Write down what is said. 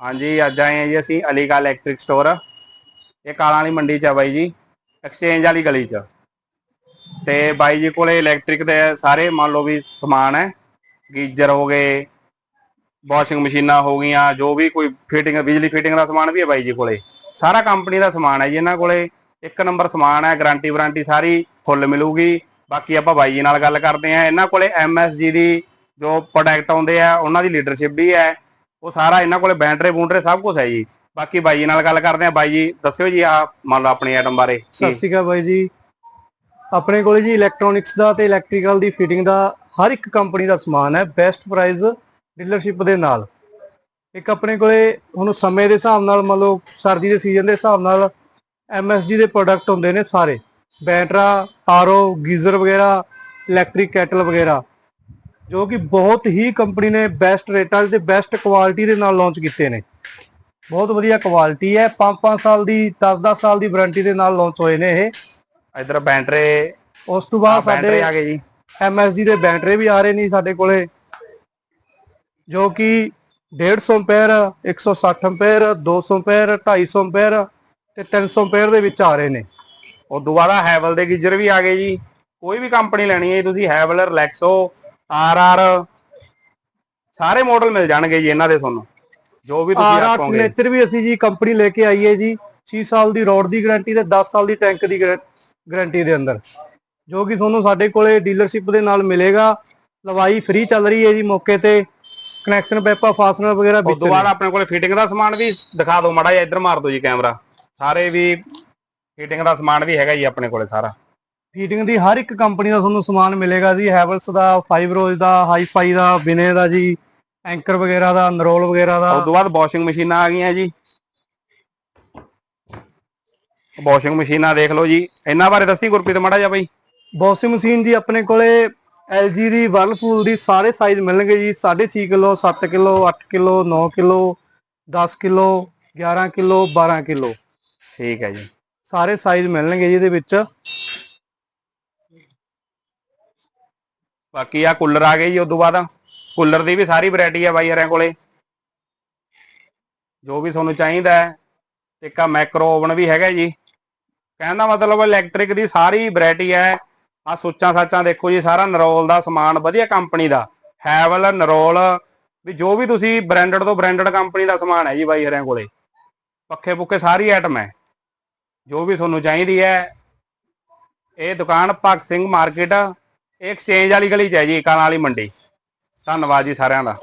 ਹਾਂਜੀ, ਅੱਜ ਆਏ ਹਾਂ ਜੀ ਅਸੀਂ ਅਲੀਗਾ ਇਲੈਕਟ੍ਰਿਕ ਸਟੋਰ ਇਹ ਕਾਲਾਂ ਵਾਲੀ ਮੰਡੀ 'ਚ ਆ ਬਾਈ ਜੀ ਐਕਸਚੇਂਜ ਵਾਲੀ ਗਲੀ 'ਚ। ਤੇ ਬਾਈ ਜੀ ਕੋਲੇ ਇਲੈਕਟ੍ਰਿਕ ਦੇ ਸਾਰੇ ਮੰਨ ਲਓ ਵੀ ਸਮਾਨ ਹੈ। ਗੀਜ਼ਰ ਹੋ ਗਏ ਵਾਸ਼ਿੰਗ ਮਸ਼ੀਨਾਂ ਹੋ ਗਈਆਂ, ਜੋ ਵੀ ਕੋਈ ਫਿਟਿੰਗ ਬਿਜਲੀ ਫਿਟਿੰਗ ਦਾ ਸਮਾਨ ਵੀ ਹੈ ਬਾਈ ਜੀ ਕੋਲੇ। ਸਾਰਾ ਕੰਪਨੀ ਦਾ ਸਮਾਨ ਹੈ ਜੀ ਇਹਨਾਂ ਕੋਲੇ। ਇੱਕ ਨੰਬਰ ਸਮਾਨ ਹੈ ਗਾਰੰਟੀ ਵਾਰੰਟੀ ਸਾਰੀ ਫੁੱਲ ਮਿਲੂਗੀ। ਬਾਕੀ ਆਪਾਂ ਬਾਈ ਜੀ ਨਾਲ ਗੱਲ ਕਰਦੇ ਆ ਇਹਨਾਂ ਕੋਲੇ ਐਮਐਸਜੀ ਦੀ ਜੋ ਪ੍ਰੋਡਕਟ ਆਉਂਦੇ ਆ, ਉਹਨਾਂ ਦੀ ਲੀਡਰਸ਼ਿਪ ਵੀ ਹੈ। ਉਹ ਸਾਰਾ ਇਹਨਾਂ ਕੋਲੇ ਬੈਂਟਰੇ ਬੂੰਟਰੇ ਸਭ ਕੁਝ ਹੈ ਜੀ। ਬਾਕੀ ਬਾਈ ਜੀ ਨਾਲ ਗੱਲ ਕਰਦੇ ਆ ਬਾਈ ਜੀ, ਦੱਸਿਓ ਜੀ ਆ ਮੰਨ ਲਓ ਆਪਣੀ ਆਈਟਮ ਬਾਰੇ। ਸਤਿ ਸ਼੍ਰੀ ਅਕਾਲ ਬਾਈ ਜੀ। ਆਪਣੇ ਕੋਲੇ ਜੀ ਇਲੈਕਟ੍ਰੋਨਿਕਸ ਦਾ ਤੇ ਇਲੈਕਟ੍ਰੀਕਲ ਦੀ ਫਿਟਿੰਗ ਦਾ ਹਰ ਇੱਕ ਕੰਪਨੀ ਦਾ ਸਮਾਨ ਹੈ। ਬੈਸਟ ਪ੍ਰਾਈਸ ਡੀਲਰਸ਼ਿਪ ਦੇ ਨਾਲ। ਇੱਕ ਆਪਣੇ ਕੋਲੇ ਹੁਣ ਸਮੇਂ ਦੇ ਹਿਸਾਬ ਨਾਲ ਮੰਨ ਲਓ, ਸਰਦੀ ਦੇ ਸੀਜ਼ਨ ਦੇ ਹਿਸਾਬ ਨਾਲ MSG ਦੇ ਪ੍ਰੋਡਕਟ ਹੁੰਦੇ ਨੇ ਸਾਰੇ। ਬੈਟਰਾ ਆਰਓ ਗੀਜ਼ਰ ਵਗੈਰਾ ਇਲੈਕਟ੍ਰਿਕ ਕੈਟਲ ਵਗੈਰਾ। ਜੋ ਕਿ ਬਹੁਤ ਹੀ ਕੰਪਨੀ ਨੇ ਬੈਸਟ ਰੇਟਾਂ ਤੇ ਬੈਸਟ ਕੁਆਲਿਟੀ ਦੇ ਨਾਲ ਲਾਂਚ ਕੀਤੇ ਨੇ। ਬਹੁਤ ਵਧੀਆ ਕੁਆਲਿਟੀ ਹੈ। 5-5 ਸਾਲ ਦੀ 10-10 ਸਾਲ ਦੀ ਵਾਰੰਟੀ ਦੇ ਨਾਲ ਲਾਂਚ ਹੋਏ ਨੇ ਇਹ। ਇਧਰ ਬੈਂਟਰੇ ਉਸ ਤੋਂ ਬਾਅਦ ਸਾਡੇ ਆ ਗਏ ਜੀ। MSG ਦੇ ਬੈਟਰੀ ਵੀ ਆ ਰਹੇ ਨੇ ਸਾਡੇ ਕੋਲੇ। ਜੋ ਕਿ 150 ਐਂਪੀਅਰ 160 ਐਂਪੀਅਰ 200 ਐਂਪੀਅਰ 250 ਐਂਪੀਅਰ ਤੇ 300 ਐਂਪੀਅਰ ਦੇ ਵਿੱਚ ਆ ਰਹੇ ਨੇ। ਤੋਂ ਬਾਅਦ ਹੈਵਲ ਦੇ ਗੀਜ਼ਰ ਵੀ ਆ ਗਏ ਜੀ। ਕੋਈ ਵੀ ਕੰਪਨੀ ਲੈਣੀ ਹੈ ਤੁਸੀਂ ਹੈਵਲ ਰਿਲੈਕਸੋ ਆਰ ਸਾਰੇ ਮਾਡਲ ਮਿਲ ਜਾਣਗੇ ਜੀ ਇਹਨਾਂ ਦੇ ਤੁਹਾਨੂੰ। ਜੋ ਵੀ ਤੁਸੀਂ ਆਰ ਆਰ ਆਖੋਗੇ ਸਿਗਨੇਚਰ ਵੀ ਅਸੀਂ ਜੀ ਕੰਪਨੀ ਲੈ ਕੇ ਆਈ ਹੈ ਜੀ 6 ਸਾਲ ਦੀ ਰੋਡ ਦੀ ਗਾਰੰਟੀ ਤੇ 10 ਸਾਲ ਦੀ ਟੈਂਕ ਦੀ ਗਾਰੰਟੀ ਦੇ ਅੰਦਰ। ਜੋ ਕਿ ਤੁਹਾਨੂੰ ਸਾਡੇ ਕੋਲੇ ਡੀਲਰਸ਼ਿਪ ਦੇ ਨਾਲ ਮਿਲੇਗਾ। ਲਵਾਈ ਫ੍ਰੀ ਚੱਲ ਰਹੀ ਹੈ ਜੀ ਮੌਕੇ ਤੇ। ਕਨੈਕਸ਼ਨ ਪੈਪਾ ਫਾਸਨਰ ਵਗੈਰਾ ਵਿੱਚ ਬਾਅਦ ਆਪਣੇ ਕੋਲੇ ਫਿਟਿੰਗ ਦਾ ਸਮਾਨ ਵੀ ਦਿਖਾ ਦਿਓ ਮਾੜਾ ਜਿਹਾ ਇੱਧਰ ਮਾਰ ਦਿਓ ਜੀ ਕੈਮਰਾ ਸਾਰੇ ਵੀ ਫਿਟਿੰਗ ਦਾ ਸਮਾਨ ਵੀ ਹੈਗਾ ਜੀ ਆਪਣੇ ਕੋਲੇ ਸਾਰਾ। ਫੀਟਿੰਗ ਦੀ ਹਰ ਇੱਕ ਕੰਪਨੀ ਦਾ ਤੁਹਾਨੂੰ ਸਮਾਨ ਮਿਲੇਗਾ ਜੀ ਹੈਵਲਸ ਦਾ ਫਾਈਬਰੋਜ਼ ਦਾ ਹਾਈਫਾਈ ਦਾ ਬਿਨੇ ਦਾ ਜੀ ਐਂਕਰ ਵਗੈਰਾ ਦਾ ਨਰੋਲ ਵਗੈਰਾ ਦਾ। ਉਸ ਤੋਂ ਬਾਅਦ ਵਾਸ਼ਿੰਗ ਮਸ਼ੀਨਾਂ ਆ ਗਈਆਂ ਜੀ। ਵਾਸ਼ਿੰਗ ਮਸ਼ੀਨਾਂ ਦੇਖ ਲਓ ਜੀ। ਇਹਨਾਂ ਬਾਰੇ ਦੱਸੀ ਗੁਰਪ੍ਰੀਤ ਮਾੜਾ ਜਿਹਾ ਬਈ। ਵਾਸ਼ਿੰਗ ਮਸ਼ੀਨ ਜੀ ਆਪਣੇ ਕੋਲੇ LG ਦੀ ਵਰਲਪੂਲ ਦੀ ਸਾਰੇ ਸਾਈਜ਼ ਮਿਲਣਗੇ ਜੀ। 6.5 kilo 7 kilo 8 kilo 9 kilo 10 kilo 11 kilo 12 kilo. ਠੀਕ ਹੈ ਜੀ। ਸਾਰੇ ਸਾਈਜ਼ ਮਿਲਣਗੇ ਜੀ ਇਹਦੇ ਵਿੱਚ। ਬਾਕੀ ਆ ਕੂਲਰ ਆ ਗਏ ਜੀ ਉਦੋਂ ਬਾਅਦ। ਕੂਲਰ ਦੀ ਵੀ ਸਾਰੀ ਵੈਰਾਈਟੀ ਆ ਬਾਈ ਹਰਿਆਂ ਕੋਲੇ। ਜੋ ਵੀ ਤੁਹਾਨੂੰ ਚਾਹੀਦਾ ਹੈ। ਇੱਕ ਆ ਮੈਕਰੋ ਓਵਨ ਵੀ ਹੈਗਾ ਜੀ। ਕਹਿੰਦਾ ਮਤਲਬ ਇਲੈਕਟ੍ਰਿਕ ਦੀ ਸਾਰੀ ਵੈਰਾਈਟੀ ਹੈ। ਆ ਸੋਚਾਂ ਸਾਚਾਂ ਦੇਖੋ ਜੀ, ਸਾਰਾ ਨਰੋਲ ਦਾ ਸਮਾਨ, ਵਧੀਆ ਕੰਪਨੀ ਦਾ। ਹੈਵਲ, ਨਰੋਲ, ਵੀ ਜੋ ਵੀ ਤੁਸੀਂ ਬ੍ਰਾਂਡਡ ਤੋਂ ਬ੍ਰਾਂਡਡ ਕੰਪਨੀ ਦਾ ਸਮਾਨ ਹੈ ਜੀ ਬਾਈ ਹਰਿਆਂ ਕੋਲੇ। ਪੱਖੇ ਪੁੱਖੇ ਸਾਰੀ ਆਈਟਮ ਹੈ। ਜੋ ਵੀ ਤੁਹਾਨੂੰ ਚਾਹੀਦੀ ਹੈ। ਇਹ ਦੁਕਾਨ ਭਗਤ ਸਿੰਘ ਮਾਰਕੀਟ ਇਹ ਐਕਸਚੇਂਜ ਵਾਲੀ ਗਲੀ ਚ ਹੈ ਜੀ ਕਾਲਾਂ ਵਾਲੀ ਮੰਡੀ। ਧੰਨਵਾਦ ਜੀ ਸਾਰਿਆਂ ਦਾ।